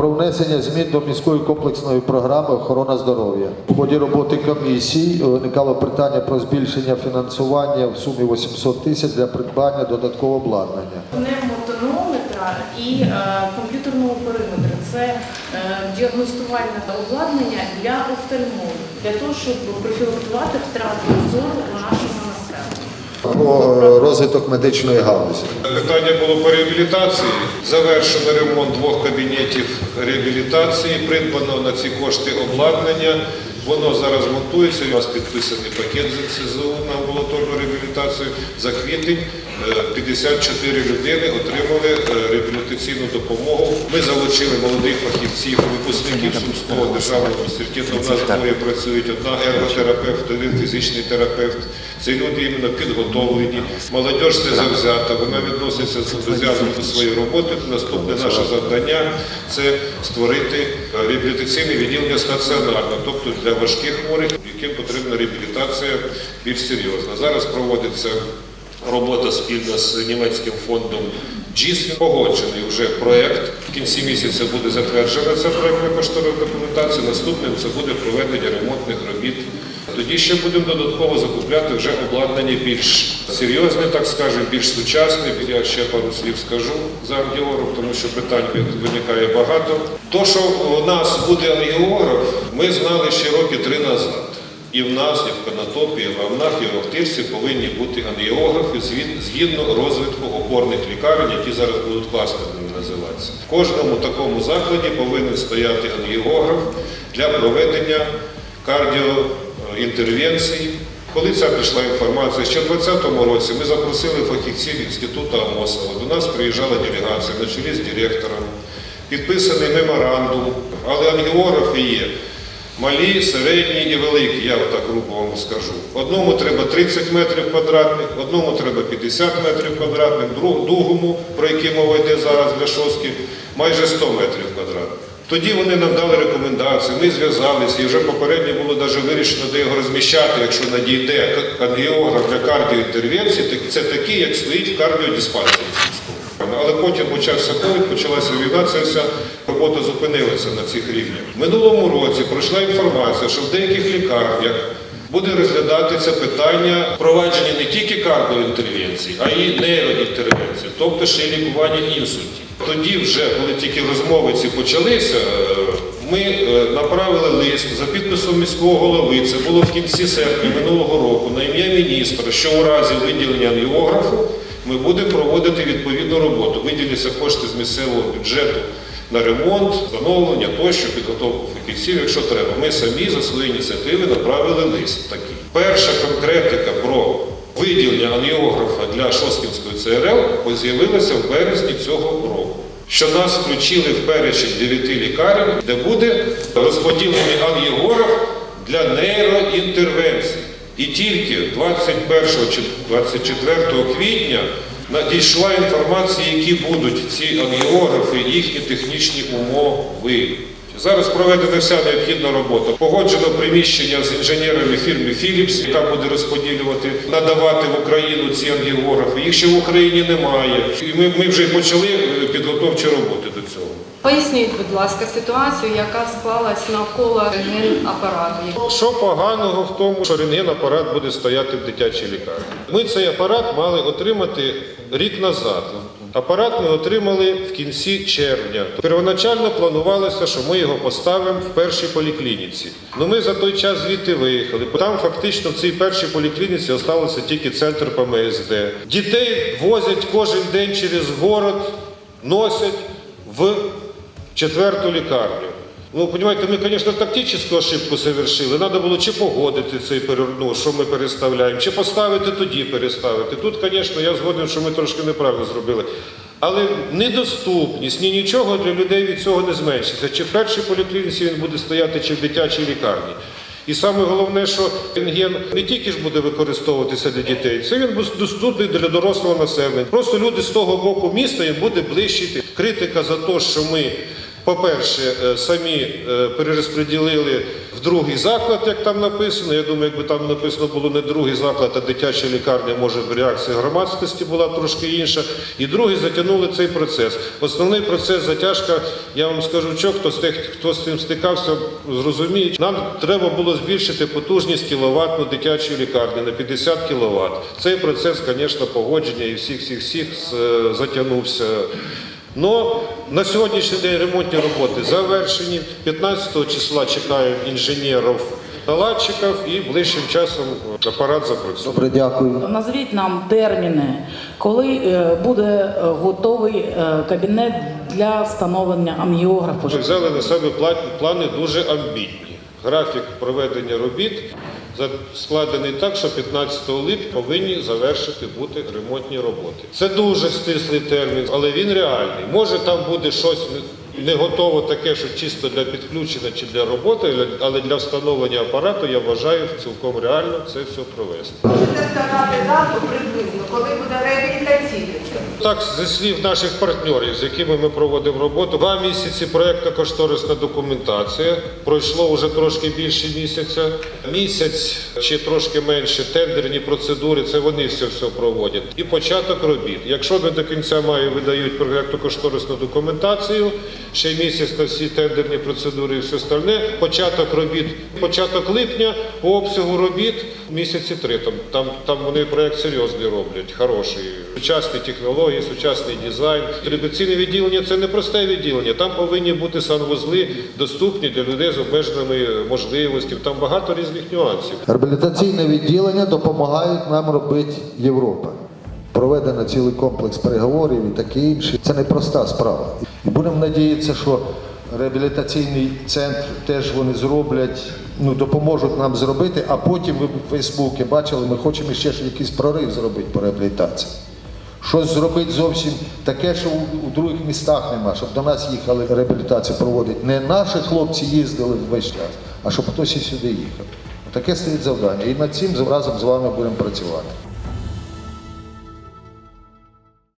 про внесення змін до міської комплексної програми охорона здоров'я. У ході роботи комісії виникало питання про збільшення фінансування в сумі 800 тисяч для придбання додаткового обладнання. пневмотонометра і е, комп'ютерного периметра. Це е, діагностувальне обладнання для офтальмологів, для того, щоб профілактувати втрату зору. Про розвиток медичної галузі. Питання було по реабілітації. Завершено ремонт двох кабінетів реабілітації, придбано на ці кошти обладнання. Воно зараз монтується. У нас підписаний пакет з НСЗУ на амбулаторну реабілітацію. За квітень е, 54 людини отримали е, реабілітаційну допомогу. Ми залучили молодих фахівців, випускників Сумського державного університету. У нас двоє працюють одна ерготерапевт, один фізичний терапевт. Ці люди іменно підготовлені. Молодь це завзята, вона відноситься до своєї роботи. Наступне наше завдання це створити е, реабілітаційне відділення стаціонарно, тобто для важких хворих, яким потрібна реабілітація більш серйозна. Зараз проводиться робота спільно з німецьким фондом GIS. Погоджений вже проєкт. В кінці місяця буде затверджена ця проєктна коштовна документація. Наступним це буде проведення ремонтних робіт. Тоді ще будемо додатково закупляти вже обладнання більш серйозне, так скажемо, більш сучасне. Я ще пару слів скажу за ангіограф, тому що питань виникає багато. То, що у нас буде ангіограф, ми знали ще роки три назад. І в нас, і в Конотопі, і в Равнах, і в Охтирці повинні бути ангіографи згідно розвитку опорних лікарень, які зараз будуть кластерними називатися. В кожному такому закладі повинен стояти ангіограф для проведення кардіоінтервенцій. Коли ця прийшла інформація, ще в 2020 році ми запросили фахівців інституту Амосова. До нас приїжджала делегація на чолі з директором, підписаний меморандум, але ангіографи є. Малі, середні і великі, я отак грубо вам скажу. Одному треба 30 метрів квадратних, одному треба 50 метрів квадратних, другому, про який мова йде зараз для шостки, майже 100 метрів квадратних. Тоді вони нам дали рекомендації, ми зв'язалися і вже попередньо було навіть вирішено, де його розміщати, якщо надійде ангіограф для кардіоінтервенції, це такий, як стоїть в кардіодиспансері. Але потім почався ковід, почалася війна, ця вся робота зупинилася на цих рівнях. В минулому році пройшла інформація, що в деяких лікарнях буде розглядатися питання впровадження не тільки кардіоінтервенцій, а й нейроінтервенцій, тобто ще й лікування інсультів. Тоді вже, коли тільки розмови ці почалися, е, ми е, направили лист за підписом міського голови. Це було в кінці серпня минулого року на ім'я міністра, що у разі виділення ангіографу ми будемо проводити відповідну роботу. Виділяться кошти з місцевого бюджету на ремонт, встановлення тощо, підготовку фахівців, якщо треба. Ми самі за свої ініціативи направили лист такий. Перша конкретика про виділення ангіографа для Шосткінської ЦРЛ з'явилася в березні цього року. Що нас включили в перечень дев'яти лікарень, де буде розподілений ангіограф для нейроінтервенцій. І тільки 21 чи 24 квітня надійшла інформація, які будуть ці ангіографи, їхні технічні умови. Зараз проведена вся необхідна робота. Погоджено приміщення з інженерами фірми Philips, яка буде розподілювати, надавати в Україну ці ангіографи. Їх ще в Україні немає. І ми, ми вже почали е, підготовчі роботи до цього. Поясніть, будь ласка, ситуацію, яка склалась навколо рентген-апарату. Що поганого в тому, що рентген-апарат буде стояти в дитячій лікарні? Ми цей апарат мали отримати рік назад. Апарат ми отримали в кінці червня. Первоначально планувалося, що ми його поставимо в першій поліклініці. Ну ми за той час звідти виїхали. Там фактично в цій першій поліклініці залишився тільки центр ПМСД. Дітей возять кожен день через город, носять в четверту лікарню. Ну, понимаете, ми, звісно, тактичну ошибку совершили. Треба було чи погодити цей ну, що ми переставляємо, чи поставити тоді переставити. Тут, звісно, я згоден, що ми трошки неправильно зробили. Але недоступність, ні нічого для людей від цього не зменшиться. Чи в першій поліклініці він буде стояти, чи в дитячій лікарні. І саме головне, що рентген не тільки ж буде використовуватися для дітей, це він буде доступний для дорослого населення. Просто люди з того боку міста їм буде ближче. йти. Критика за те, що ми По-перше, е, самі е, перерозподілили в другий заклад, як там написано. Я думаю, якби там написано було не другий заклад, а дитяча лікарня, може б реакція громадськості була трошки інша. І другий затягнули цей процес. Основний процес затяжка, я вам скажу, що хто з тих, хто з цим стикався, зрозуміє. Нам треба було збільшити потужність кіловатну дитячої лікарні на 50 кВт. Цей процес, звісно, погодження і всіх всіх всіх е, затягнувся. Но на сьогоднішній день ремонтні роботи завершені. 15 числа чекаємо інженерів, наладчиків і ближчим часом апарат запрацює. Добре, дякую. Назвіть нам терміни, коли е, буде е, готовий е, кабінет для встановлення амгіографу. Ми взяли на себе пла- плани дуже амбітні. Графік проведення робіт складений так, що 15 липня повинні завершити бути ремонтні роботи. Це дуже стислий термін, але він реальний. Може там буде щось не- готово таке, що чисто для підключення чи для роботи, але для встановлення апарату я вважаю цілком реально це все провести. Можете сказати дату приблизно, коли буде реабілітаційний? Так, зі слів наших партнерів, з якими ми проводимо роботу, два місяці проєктно-кошторисна документація. Пройшло вже трошки більше місяця. Місяць чи трошки менше тендерні процедури, це вони все все проводять. І початок робіт. Якщо не до кінця маю видають проєктно-кошторисну документацію, ще місяць на всі тендерні процедури і все остальне. Початок робіт, початок липня по обсягу робіт місяці три. Там, там, там вони проєкт серйозний роблять, хороший. Сучасні технології, сучасний дизайн. Реабілітаційне відділення це не просте відділення. Там повинні бути санвузли доступні для людей з обмеженими можливостями. Там багато різних нюансів. Реабілітаційне відділення допомагають нам робити Європа. Проведено цілий комплекс переговорів і таке інше. Це не проста справа. І будемо надіятися, що реабілітаційний центр теж вони зроблять, ну допоможуть нам зробити, а потім ви в Фейсбуці бачили, ми хочемо ще ж якийсь прорив зробити по реабілітації. Щось зробити зовсім таке, що у, у других містах нема, щоб до нас їхали реабілітацію проводити. Не наші хлопці їздили весь час, а щоб хтось і сюди їхав. Таке стоїть завдання. І над цим разом з вами будемо працювати.